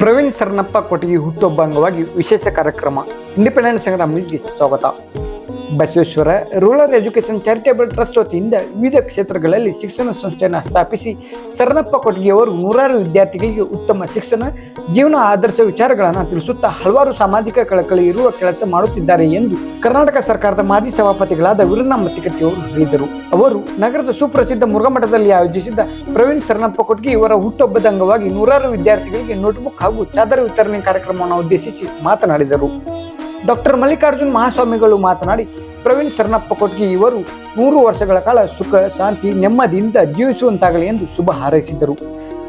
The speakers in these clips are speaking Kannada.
ಪ್ರವೀಣ್ ಸರ್ನಪ್ಪ ಕೊಟಗಿ ಹುಟ್ಟುಹಬ್ಬ ಅಂಗವಾಗಿ ವಿಶೇಷ ಕಾರ್ಯಕ್ರಮ. ಇಂಡಿಪೆಂಡೆನ್ಸ್ ಸಂಗ್ರಾಮಿಗೆ ಸ್ವಾಗತ. Basaveshwara rural education charitable trust ವತಿಯಿಂದ ವಿವಿಧ ಕ್ಷೇತ್ರಗಳಲ್ಲಿ ಶಿಕ್ಷಣ ಸಂಸ್ಥೆಯನ್ನು ಸ್ಥಾಪಿಸಿ ಶರಣಪ್ಪ ಕೊಟಗಿಯವರು ನೂರಾರು ವಿದ್ಯಾರ್ಥಿಗಳಿಗೆ ಉತ್ತಮ ಶಿಕ್ಷಣ, ಜೀವನ ಆದರ್ಶ ವಿಚಾರಗಳನ್ನು ತಿಳಿಸುತ್ತಾ ಹಲವಾರು ಸಾಮಾಜಿಕ ಕಳಕಳಿ ಇರುವ ಕೆಲಸ ಮಾಡುತ್ತಿದ್ದಾರೆ ಎಂದು ಕರ್ನಾಟಕ ಸರ್ಕಾರದ ಮಾಜಿ ಸಭಾಪತಿಗಳಾದ ವೀರಣ್ಣ ಮತ್ತಿಕಟ್ಟಿಯವರು ಹೇಳಿದರು. ಅವರು ನಗರದ ಸುಪ್ರಸಿದ್ಧ ಮುರುಘಮಠದಲ್ಲಿ ಆಯೋಜಿಸಿದ್ದ ಪ್ರವೀಣ್ ಸರಣಪ್ಪ ಕೊಟ್ಗಿ ಇವರ ಹುಟ್ಟುಹಬ್ಬದ ಅಂಗವಾಗಿ ನೂರಾರು ವಿದ್ಯಾರ್ಥಿಗಳಿಗೆ ನೋಟ್ಬುಕ್ ಹಾಗೂ ಚಾದರ ವಿತರಣೆ ಕಾರ್ಯಕ್ರಮವನ್ನು ಉದ್ದೇಶಿಸಿ ಮಾತನಾಡಿದರು. ಡಾಕ್ಟರ್ ಮಲ್ಲಿಕಾರ್ಜುನ್ ಮಹಾಸ್ವಾಮಿಗಳು ಮಾತನಾಡಿ, ಪ್ರವೀಣ್ ಶರಣಪ್ಪ ಕೊಟ್ಗಿ ಇವರು ನೂರು ವರ್ಷಗಳ ಕಾಲ ಸುಖ, ಶಾಂತಿ, ನೆಮ್ಮದಿಯಿಂದ ಜೀವಿಸುವಂತಾಗಲಿ ಎಂದು ಶುಭ ಹಾರೈಸಿದರು.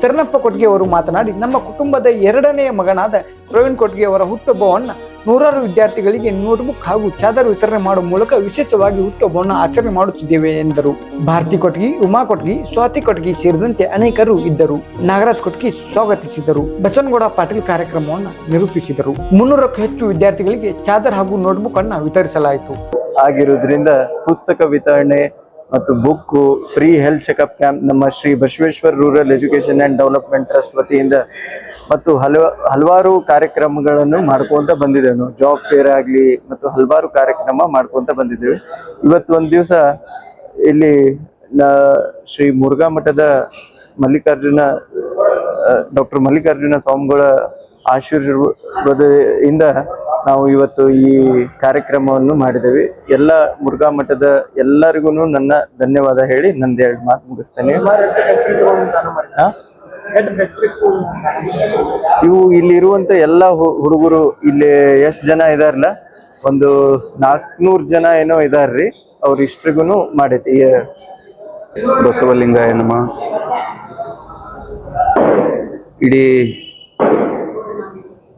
ಶರಣಪ್ಪ ಕೊಟ್ಗೆ ಅವರು ಮಾತನಾಡಿ, ನಮ್ಮ ಕುಟುಂಬದ ಎರಡನೆಯ ಮಗನಾದ ಪ್ರವೀಣ್ ಕೊಟ್ಗೆ ಅವರ ಹುಟ್ಟುಹಬ್ಬವನ್ನು ನೂರಾರು ವಿದ್ಯಾರ್ಥಿಗಳಿಗೆ ನೋಟ್ಬುಕ್ ಹಾಗೂ ಚಾದರ್ ವಿತರಣೆ ಮಾಡುವ ಮೂಲಕ ವಿಶೇಷವಾಗಿ ಹುಟ್ಟುಹಬ್ಬವನ್ನು ಆಚರಣೆ ಮಾಡುತ್ತಿದ್ದೇವೆ ಎಂದರು. ಭಾರತಿ ಕೊಟ್ಗಿ, ಉಮಾ ಕೊಟ್ಗಿ, ಸ್ವಾತಿ ಕೊಟ್ಗಿ ಸೇರಿದಂತೆ ಅನೇಕರು ಇದ್ದರು. ನಾಗರಾಜ್ ಕೊಟ್ಗಿ ಸ್ವಾಗತಿಸಿದರು. ಬಸವನಗೌಡ ಪಾಟೀಲ್ ಕಾರ್ಯಕ್ರಮವನ್ನು ನಿರೂಪಿಸಿದರು. ಮುನ್ನೂರಕ್ಕೂ ಹೆಚ್ಚು ವಿದ್ಯಾರ್ಥಿಗಳಿಗೆ ಚಾದರ್ ಹಾಗೂ ನೋಟ್ಬುಕ್ ಅನ್ನು ವಿತರಿಸಲಾಯಿತು. ಆಗಿರುವುದರಿಂದ ಪುಸ್ತಕ ವಿತರಣೆ ಮತ್ತು book free health checkup camp ನಮ್ಮ Shri Basaveshwar rural education and development trust ವತಿಯಿಂದ ಮತ್ತು ಹಲವ, ಹಲವಾರು ಕಾರ್ಯಕ್ರಮಗಳನ್ನು ಮಾಡ್ಕೊತ ಬಂದಿದ್ದೇವೆ ನಾವು. ಜಾಬ್ ಫೇರ್ ಆಗಲಿ ಮತ್ತು ಹಲವಾರು ಕಾರ್ಯಕ್ರಮ ಮಾಡ್ಕೊತ ಬಂದಿದ್ದೇವೆ. ಇವತ್ತು ಒಂದು ದಿವಸ ಇಲ್ಲಿ ಶ್ರೀ ಮುರುಘಾ ಮಠದ ಮಲ್ಲಿಕಾರ್ಜುನ ಡಾಕ್ಟರ್ ಮಲ್ಲಿಕಾರ್ಜುನ ಸ್ವಾಮಿಗಳ ಆಶೀರ್ವಾದದಿಂದ ನಾವು ಇವತ್ತು ಈ ಕಾರ್ಯಕ್ರಮವನ್ನು ಮಾಡಿದ್ದೇವೆ. ಎಲ್ಲ ಮುರುಘಾ ಮಠದ ಎಲ್ಲರಿಗೂ ನನ್ನ ಧನ್ಯವಾದ ಹೇಳಿ ನಂದು ಎರಡು ಮಾತು ಮುಗಿಸ್ತೇನೆ? ಇವು ಇಲ್ಲಿರುವಂತ ಎಲ್ಲ ಹುಡುಗರು ಇಲ್ಲಿ ಎಷ್ಟು ಜನ ಇದಾರಲ್ಲ ಒಂದು ನಾಲ್ಕುನೂರು ಜನ ಏನೋ ಇದಾರ್ರಿ. ಅವ್ರ ಇಷ್ಟ್ರಿಗೂ ಮಾಡೈತಿ ಬಸವಲಿಂಗ ಏನಮ್ಮ ಇಡೀ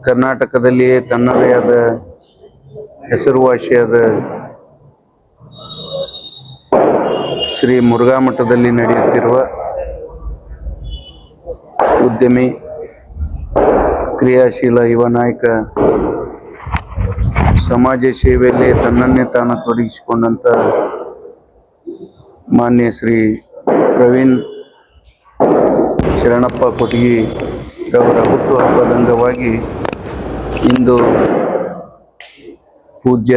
ಕರ್ನಾಟಕದಲ್ಲಿಯೇ ತನ್ನದೇ ಆದ ಹೆಸರುವಾಸಿಯಾದ ಶ್ರೀ ಮುರುಘಾ ಮಠದಲ್ಲಿ ನಡೆಯುತ್ತಿರುವ ಉದ್ಯಮಿ, ಕ್ರಿಯಾಶೀಲ ಯುವ ನಾಯಕ ಸಮಾಜ ಸೇವೆಯಲ್ಲಿ ತನ್ನನ್ನೇ ತಾನು ತೊಡಗಿಸಿಕೊಂಡಂಥ ಮಾನ್ಯ ಶ್ರೀ ಪ್ರವೀಣ್ ಶರಣಪ್ಪ ಕೊಟಗಿ ಅವರ ಹುಟ್ಟುಹಬ್ಬದ ಅಂಗವಾಗಿ ಇಂದು ಪೂಜ್ಯ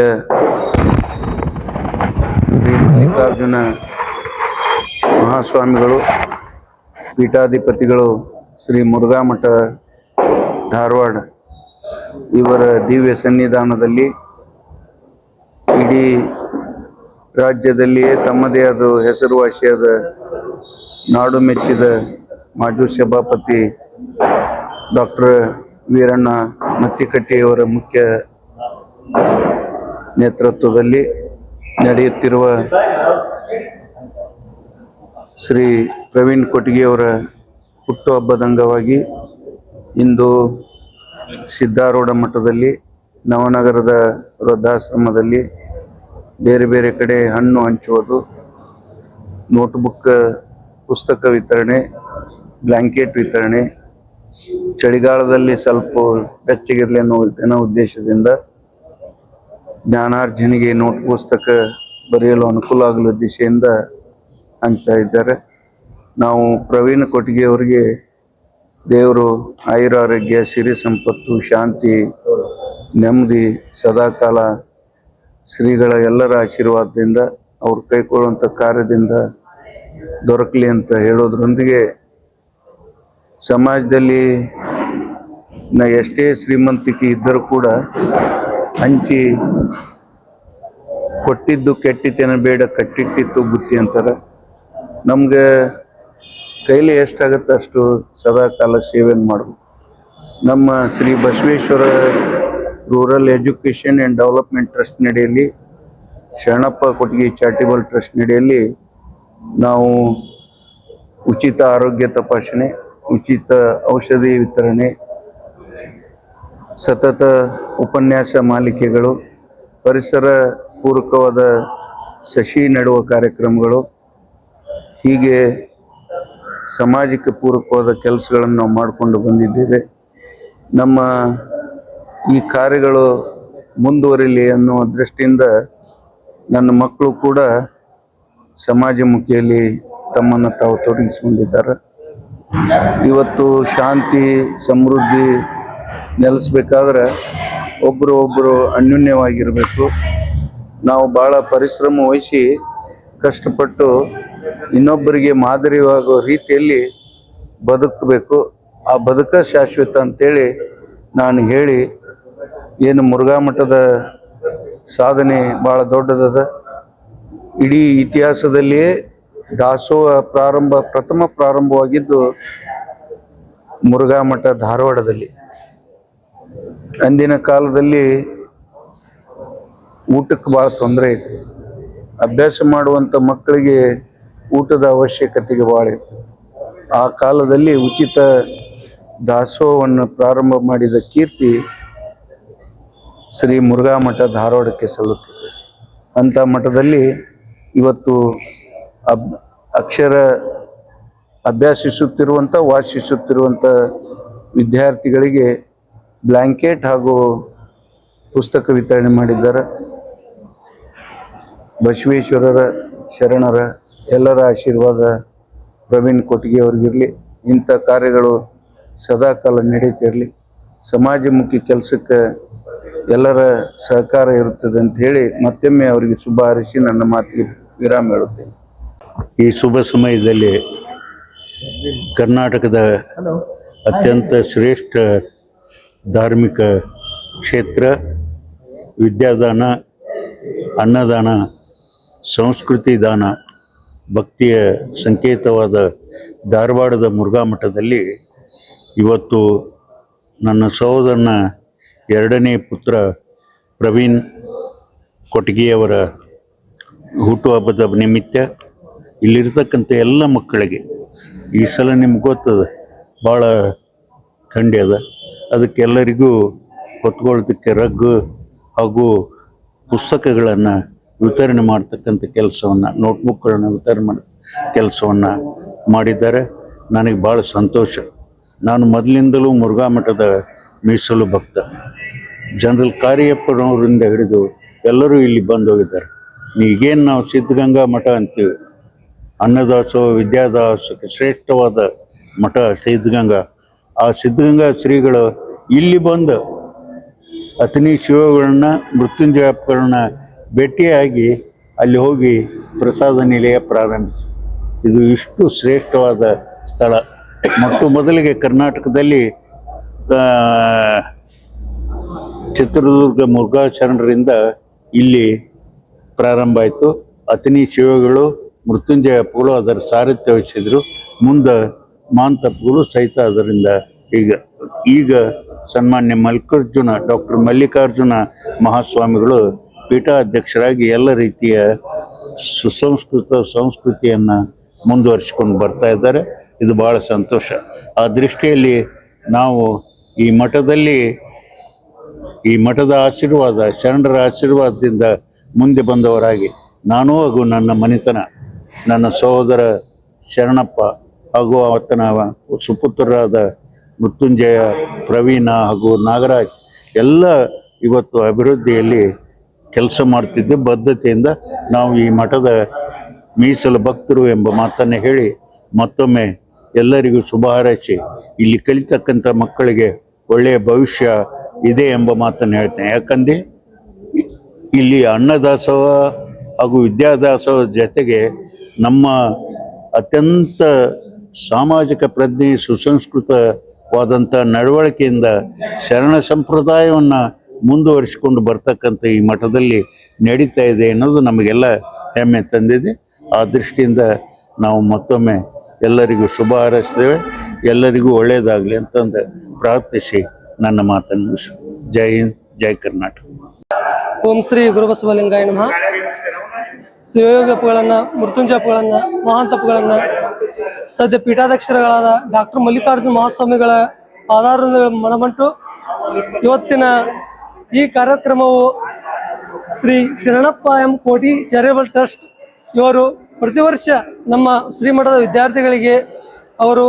ಶ್ರೀ ಮಲ್ಲಿಕಾರ್ಜುನ ಮಹಾಸ್ವಾಮಿಗಳು, ಪೀಠಾಧಿಪತಿಗಳು, ಶ್ರೀ ಮುರುಘಾ ಮಠ ಧಾರವಾಡ ಇವರ ದಿವ್ಯ ಸನ್ನಿಧಾನದಲ್ಲಿ ಇಡೀ ರಾಜ್ಯದಲ್ಲಿಯೇ ತಮ್ಮದೇ ಆದ ಹೆಸರುವಾಸಿಯಾದ ನಾಡು ಮೆಚ್ಚಿದ ಮಾಜಿ ಸಭಾಪತಿ ಡಾಕ್ಟರ್ ವೀರಣ್ಣ ಮತ್ತಿಕಟ್ಟಿಯವರ ಮುಖ್ಯ ನೇತೃತ್ವದಲ್ಲಿ ನಡೆಯುತ್ತಿರುವ ಶ್ರೀ ಪ್ರವೀಣ್ ಕೊಟ್ಟಿಗೆಯವರ ಹುಟ್ಟುಹಬ್ಬದ ಅಂಗವಾಗಿ ಇಂದು ಸಿದ್ಧಾರೂಢ ಮಠದಲ್ಲಿ ನವನಗರದ ವೃದ್ಧಾಶ್ರಮದಲ್ಲಿ ಬೇರೆ ಬೇರೆ ಕಡೆ ಹಣ್ಣು ಹಂಚುವುದು, ನೋಟ್ಬುಕ್ ಪುಸ್ತಕ ವಿತರಣೆ ಬ್ಲ್ಯಾಂಕೆಟ್ ವಿತರಣೆ ಚಳಿಗಾಲದಲ್ಲಿ ಸ್ವಲ್ಪ ಬೆಚ್ಚಗಿರಲಿ ಅನ್ನೋ ಏನೋ ಉದ್ದೇಶದಿಂದ ಜ್ಞಾನಾರ್ಜನೆಗೆ ನೋಟ್ ಪುಸ್ತಕ ಬರೆಯಲು ಅನುಕೂಲ ಆಗಲು ಉದ್ದೇಶದಿಂದ ಅಂತ ಇದ್ದಾರೆ. ನಾವು ಪ್ರವೀಣ್ ಕೊಟ್ಟಿಗೆ ಅವರಿಗೆ ದೇವರು ಆಯುರಾರೋಗ್ಯ, ಸಿರಿ ಸಂಪತ್ತು, ಶಾಂತಿ, ನೆಮ್ಮದಿ, ಸದಾಕಾಲ, ಶ್ರೀಗಳ ಎಲ್ಲರ ಆಶೀರ್ವಾದದಿಂದ ಅವ್ರು ಕೈಗೊಳ್ಳುವಂಥ ಕಾರ್ಯದಿಂದ ದೊರಕಲಿ ಅಂತ ಹೇಳೋದ್ರೊಂದಿಗೆ ಸಮಾಜದಲ್ಲಿ ನ ಎಷ್ಟೇ ಶ್ರೀಮಂತಿಕೆ ಇದ್ದರೂ ಕೂಡ ಹಂಚಿ ಕೊಟ್ಟಿದ್ದು ಕೆಟ್ಟಿತ್ತೇನ ಬೇಡ, ಕಟ್ಟಿಟ್ಟಿತ್ತು ಬುತ್ತಿ ಅಂತಾರೆ. ನಮ್ಗೆ ಕೈಲಿ ಎಷ್ಟಾಗತ್ತೆ ಅಷ್ಟು ಸದಾ ಕಾಲ ಸೇವೆಯನ್ನು ಮಾಡಬೇಕು. ನಮ್ಮ Shri Basaveshwara rural education and development trust ನಡೆಯಲ್ಲಿ, Sharanappa ಕೊಟ್ಟಿಗೆ ಚಾರಿಟೇಬಲ್ ಟ್ರಸ್ಟ್ ನಡೆಯಲ್ಲಿ ನಾವು ಉಚಿತ ಆರೋಗ್ಯ ತಪಾಸಣೆ ಉಚಿತ ಔಷಧಿ ವಿತರಣೆ, ಸತತ ಉಪನ್ಯಾಸ ಮಾಲಿಕೆಗಳು, ಪರಿಸರ ಪೂರಕವಾದ ಸಸಿ ನೆಡುವ ಕಾರ್ಯಕ್ರಮಗಳು, ಹೀಗೆ ಸಮಾಜಕ್ಕೆ ಪೂರಕವಾದ ಕೆಲಸಗಳನ್ನು ನಾವು ಮಾಡಿಕೊಂಡು ಬಂದಿದ್ದೇವೆ. ನಮ್ಮ ಈ ಕಾರ್ಯಗಳು ಮುಂದುವರಿಲಿ ಅನ್ನುವ ದೃಷ್ಟಿಯಿಂದ ನನ್ನ ಮಕ್ಕಳು ಕೂಡ ಸಮಾಜಮುಖಿಯಲ್ಲಿ ತಮ್ಮನ್ನು ತಾವು ತೊಡಗಿಸಿಕೊಂಡಿದ್ದಾರೆ. ಇವತ್ತು ಶಾಂತಿ, ಸಮೃದ್ಧಿ ನೆಲೆಸ್ಬೇಕಾದ್ರೆ ಒಬ್ಬರು ಒಬ್ಬರು ಅನ್ಯೋನ್ಯವಾಗಿರಬೇಕು. ನಾವು ಭಾಳ ಪರಿಶ್ರಮ ವಹಿಸಿ ಕಷ್ಟಪಟ್ಟು ಇನ್ನೊಬ್ಬರಿಗೆ ಮಾದರಿಯಾಗೋ ರೀತಿಯಲ್ಲಿ ಬದುಕಬೇಕು. ಆ ಬದುಕ ಶಾಶ್ವತ ಅಂತೇಳಿ ನಾನು ಹೇಳಿ ಏನು ಮುರುಘಾ ಮಠದ ಸಾಧನೆ ಭಾಳ ದೊಡ್ಡದದ. ಇಡೀ ಇತಿಹಾಸದಲ್ಲಿಯೇ ದಾಸೋಹ ಪ್ರಾರಂಭ, ಪ್ರಥಮ ಪ್ರಾರಂಭವಾಗಿದ್ದು ಮುರುಘಾ ಮಠ ಧಾರವಾಡದಲ್ಲಿ. ಅಂದಿನ ಕಾಲದಲ್ಲಿ ಊಟಕ್ಕೆ ಭಾಳ ತೊಂದರೆ ಇತ್ತು. ಅಭ್ಯಾಸ ಮಾಡುವಂಥ ಮಕ್ಕಳಿಗೆ ಊಟದ ಅವಶ್ಯಕತೆಗೆ ಭಾಳ ಇತ್ತು. ಆ ಕಾಲದಲ್ಲಿ ಉಚಿತ ದಾಸೋಹವನ್ನು ಪ್ರಾರಂಭ ಮಾಡಿದ ಕೀರ್ತಿ ಶ್ರೀ ಮುರುಘಾ ಮಠ ಧಾರವಾಡಕ್ಕೆ ಸಲ್ಲುತ್ತಿದೆ ಅಂಥ ಮಠದಲ್ಲಿ ಇವತ್ತು ಅಬ್ ಅಕ್ಷರ ಅಭ್ಯಾಸಿಸುತ್ತಿರುವಂಥ ವಾಸಿಸುತ್ತಿರುವಂಥ ವಿದ್ಯಾರ್ಥಿಗಳಿಗೆ ಬ್ಲ್ಯಾಂಕೆಟ್ ಹಾಗೂ ಪುಸ್ತಕ ವಿತರಣೆ ಮಾಡಿದ್ದಾರೆ. ಬಸವೇಶ್ವರರ ಶರಣರ ಎಲ್ಲರ ಆಶೀರ್ವಾದ ಪ್ರವೀಣ್ ಕೊಟ್ಟಿಗೆ ಅವ್ರಿಗಿರಲಿ. ಇಂಥ ಕಾರ್ಯಗಳು ಸದಾಕಾಲ ನಡೀತಿರಲಿ ಸಮಾಜಮುಖಿ ಕೆಲಸಕ್ಕೆ ಎಲ್ಲರ ಸಹಕಾರ ಇರುತ್ತದೆ ಅಂತ ಹೇಳಿ ಮತ್ತೊಮ್ಮೆ ಅವರಿಗೆ ಶುಭ ಹಾರೈಸಿ ನನ್ನ ಮಾತಿಗೆ ವಿರಾಮ ಹೇಳುತ್ತೇನೆ. ಈ ಶುಭ ಸಮಯದಲ್ಲಿ ಕರ್ನಾಟಕದ ಅತ್ಯಂತ ಶ್ರೇಷ್ಠ ಧಾರ್ಮಿಕ ಕ್ಷೇತ್ರ, ವಿದ್ಯಾದಾನ, ಅನ್ನದಾನ, ಸಂಸ್ಕೃತಿ ದಾನ, ಭಕ್ತಿಯ ಸಂಕೇತವಾದ ಧಾರವಾಡದ ಮುರುಘಾ ಮಠದಲ್ಲಿ ಇವತ್ತು ನನ್ನ ಸಹೋದರನ ಎರಡನೇ ಪುತ್ರ ಪ್ರವೀಣ್ ಕೊಟಗಿಯವರ ಹುಟ್ಟುಹಬ್ಬದ ನಿಮಿತ್ತ ಇಲ್ಲಿರ್ತಕ್ಕಂಥ ಎಲ್ಲ ಮಕ್ಕಳಿಗೆ ಈ ಸಲ ನಿಮ್ಗೆ ಗೊತ್ತದ, ಭಾಳ ಥಂಡಿ ಅದ. ಅದಕ್ಕೆಲ್ಲರಿಗೂ ಹೊತ್ಕೊಳ್ಳೋದಕ್ಕೆ ರಗ್ಗು ಹಾಗೂ ಪುಸ್ತಕಗಳನ್ನು ವಿತರಣೆ ಮಾಡ್ತಕ್ಕಂಥ ಕೆಲಸವನ್ನು, ನೋಟ್ಬುಕ್ಗಳನ್ನು ವಿತರಣೆ ಮಾಡ, ಕೆಲಸವನ್ನು ಮಾಡಿದ್ದಾರೆ. ನನಗೆ ಭಾಳ ಸಂತೋಷ. ನಾನು ಮೊದಲಿಂದಲೂ ಮುರುಘಾ ಮಠದ ಮೀಸಲು ಭಕ್ತ. ಜನರಲ್ ಕಾರ್ಯಪ್ಪನವರಿಂದ ಹಿಡಿದು ಎಲ್ಲರೂ ಇಲ್ಲಿ ಬಂದು ಹೋಗಿದ್ದಾರೆ ಈಗೇನು ನಾವು ಸಿದ್ಧಗಂಗಾ ಮಠ ಅಂತೀವಿ. ಅನ್ನದಾಸೋಹ ವಿದ್ಯಾದಾಸಕ್ಕೆ ಶ್ರೇಷ್ಠವಾದ ಮಠ ಸಿದ್ಧಗಂಗಾ. ಆ ಸಿದ್ಧಗಂಗಾ ಶ್ರೀಗಳು ಇಲ್ಲಿ ಬಂದು ಅತನಿ ಶಿವಗಳನ್ನ, ಮೃತ್ಯುಂಜಯಪ್ಪಗಳನ್ನ ಭೇಟಿಯಾಗಿ ಅಲ್ಲಿ ಹೋಗಿ ಪ್ರಸಾದ ನಿಲಯ ಪ್ರಾರಂಭಿಸಿ. ಇದು ಇಷ್ಟು ಶ್ರೇಷ್ಠವಾದ ಸ್ಥಳ. ಮೊಟ್ಟ ಮೊದಲಿಗೆ ಕರ್ನಾಟಕದಲ್ಲಿ ಚಿತ್ರದುರ್ಗ ಮುರುಘಾಚರಣರಿಂದ ಇಲ್ಲಿ ಪ್ರಾರಂಭ ಆಯಿತು. ಅತನಿ ಶಿವಗಳು ಮೃತ್ಯುಂಜಯಪ್ಪಗಳು ಅದರ ಸಾರಥ್ಯ ವಹಿಸಿದ್ರು. ಮುಂದೆ ಮಾಂತಪ್ಪಗಳು ಸಹಿತ ಅದರಿಂದ ಈಗ ಈಗ ಸನ್ಮಾನ್ಯ ಮಲ್ಲಿಕಾರ್ಜುನ, ಡಾಕ್ಟರ್ ಮಲ್ಲಿಕಾರ್ಜುನ ಮಹಾಸ್ವಾಮಿಗಳು ಪೀಠಾಧ್ಯಕ್ಷರಾಗಿ ಎಲ್ಲ ರೀತಿಯ ಸುಸಂಸ್ಕೃತ ಸಂಸ್ಕೃತಿಯನ್ನು ಮುಂದುವರಿಸಿಕೊಂಡು ಬರ್ತಾ ಇದ್ದಾರೆ. ಇದು ಬಹಳ ಸಂತೋಷ. ಆ ದೃಷ್ಟಿಯಲ್ಲಿ ನಾವು ಈ ಮಠದಲ್ಲಿ, ಈ ಮಠದ ಆಶೀರ್ವಾದ, ಶರಣರ ಆಶೀರ್ವಾದದಿಂದ ಮುಂದೆ ಬಂದವರಾಗಿ ನಾನು ಹಾಗೂ ನನ್ನ ಮನೆತನ ನನ್ನ ಸಹೋದರ ಶರಣಪ್ಪ ಹಾಗೂ ಆತನ ಸುಪುತ್ರರಾದ ಮೃತ್ಯುಂಜಯ, ಪ್ರವೀಣ ಹಾಗೂ ನಾಗರಾಜ್ ಎಲ್ಲ ಇವತ್ತು ಅಭಿವೃದ್ಧಿಯಲ್ಲಿ ಕೆಲಸ ಮಾಡ್ತಿದ್ದು ಬದ್ಧತೆಯಿಂದ ನಾವು ಈ ಮಠದ ಮೀಸಲು ಭಕ್ತರು ಎಂಬ ಮಾತನ್ನು ಹೇಳಿ ಮತ್ತೊಮ್ಮೆ ಎಲ್ಲರಿಗೂ ಶುಭ ಹಾರೈಸಿ ಇಲ್ಲಿ ಕಲಿತಕ್ಕಂಥ ಮಕ್ಕಳಿಗೆ ಒಳ್ಳೆಯ ಭವಿಷ್ಯ ಇದೆ ಎಂಬ ಮಾತನ್ನು ಹೇಳ್ತೇನೆ. ಯಾಕಂದರೆ ಇಲ್ಲಿ ಅನ್ನದಾಸೋಹ ಹಾಗೂ ವಿದ್ಯಾದಾಸೋಹ ಜೊತೆಗೆ ನಮ್ಮ ಅತ್ಯಂತ ಸಾಮಾಜಿಕ ಪ್ರಜ್ಞೆ ಸುಸಂಸ್ಕೃತವಾದಂಥ ನಡವಳಿಕೆಯಿಂದ ಶರಣ ಸಂಪ್ರದಾಯವನ್ನು ಮುಂದುವರಿಸಿಕೊಂಡು ಬರ್ತಕ್ಕಂಥ ಈ ಮಠದಲ್ಲಿ ನಡೀತಾ ಇದೆ ಅನ್ನೋದು ನಮಗೆಲ್ಲ ಹೆಮ್ಮೆ ತಂದಿದೆ. ಆ ದೃಷ್ಟಿಯಿಂದ ನಾವು ಮತ್ತೊಮ್ಮೆ ಎಲ್ಲರಿಗೂ ಶುಭ ಹಾರೈಸ್ತೇವೆ. ಎಲ್ಲರಿಗೂ ಒಳ್ಳೆಯದಾಗಲಿ ಅಂತಂದು ಪ್ರಾರ್ಥಿಸಿ ನನ್ನ ಮಾತನ್ನು ಮುಗಿಸಿ. ಜೈ ಹಿಂದ್, ಜೈ ಕರ್ನಾಟಕ. ಓಂ ಶ್ರೀ ಗುರುಬಸವಲಿಂಗಾಯ ನಮಃ. ಶಿವಯೋಗಪ್ಪಗಳನ್ನ ಮೃತ್ಯುಂಜಯಪ್ಪಗಳನ್ನ ಮಹಾಂತಪ್ಪಗಳನ್ನ ಸದ್ಯ ಪೀಠಾಧ್ಯಕ್ಷರಗಳಾದ ಡಾಕ್ಟರ್ ಮಲ್ಲಿಕಾರ್ಜುನ ಮಹಾಸ್ವಾಮಿಗಳ ಆಧಾರದ ಮನಮಂಟು, ಇವತ್ತಿನ ಈ ಕಾರ್ಯಕ್ರಮವು Shri Sharanappa M Koti charitable trust ಇವರು ಪ್ರತಿ ವರ್ಷ ನಮ್ಮ ಶ್ರೀಮಠದ ವಿದ್ಯಾರ್ಥಿಗಳಿಗೆ ಅವರು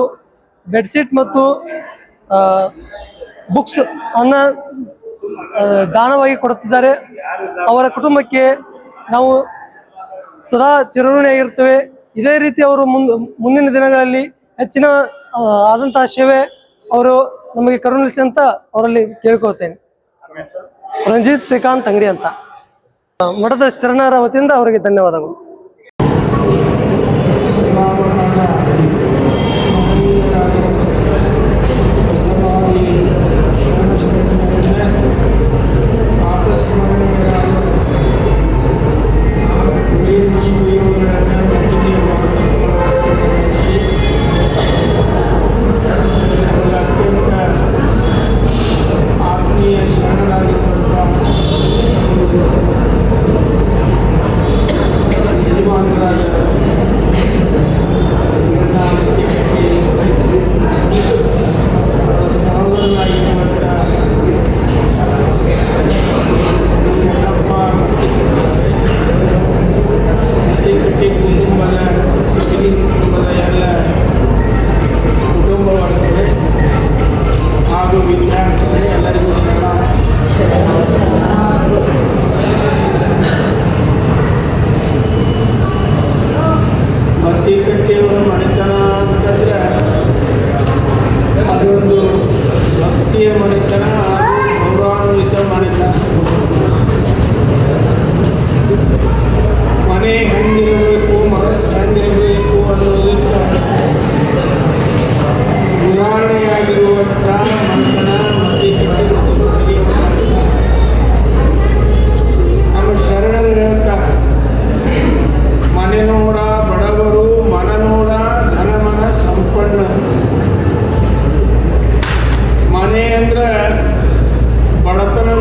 ಬೆಡ್ಶೀಟ್ ಮತ್ತು ಬುಕ್ಸ್ ಅನ್ನ ದಾನವಾಗಿ ಕೊಡುತ್ತಿದ್ದಾರೆ. ಅವರ ಕುಟುಂಬಕ್ಕೆ ನಾವು ಸದಾ ಚಿರಋಣಿಯಾಗಿರ್ತೇವೆ ಇದೇ ರೀತಿ ಅವರು ಮುಂದ್, ಮುಂದಿನ ದಿನಗಳಲ್ಲಿ ಹೆಚ್ಚಿನ ಆದಂತಹ ಸೇವೆ ಅವರು ನಮಗೆ ಕರುಣಿಸಿ ಅಂತ ಅವರಲ್ಲಿ ಕೇಳ್ಕೊಳ್ತೇನೆ. ರಂಜಿತ್ ಶ್ರೀಕಾಂತ್ ಅಂಗಡಿ ಅಂತ. ಮಠದ ಶರಣರ ವತಿಯಿಂದ ಅವರಿಗೆ ಧನ್ಯವಾದಗಳು.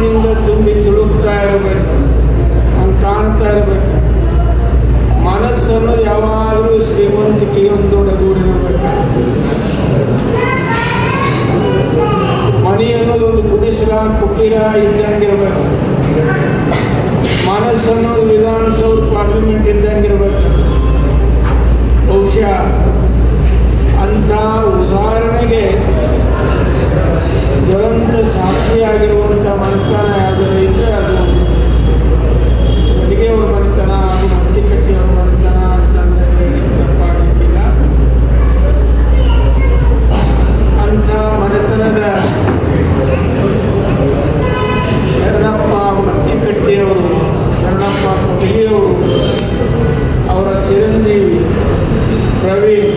ಬಡತನದಿಂದ ತುಂಬಿ ತುಳುಕ್ತಾ ಇರಬೇಕು ಅಂತ ಕಾಣ್ತಾ ಇರಬೇಕು ಮನಸ್ಸನ್ನು ಯಾವಾಗಲೂ ಶ್ರೀಮಂತಿಕೆಯೊಂದೊಡಗೂಡಿರಬೇಕು ಮನೆ ಅನ್ನೋದು ಒಂದು ಗುಡಿಸಲ ಕುಟೀರ ಇದ್ದಂಗಿರ್ಬೇಕು ಮನಸ್ಸನ್ನು ವಿಧಾನಸೌಧ ಪಾರ್ಲಿಮೆಂಟ್ ಇದ್ದಂಗಿರ್ಬೇಕು ಬಹುಶಃ ಪ್ರವೀಣ್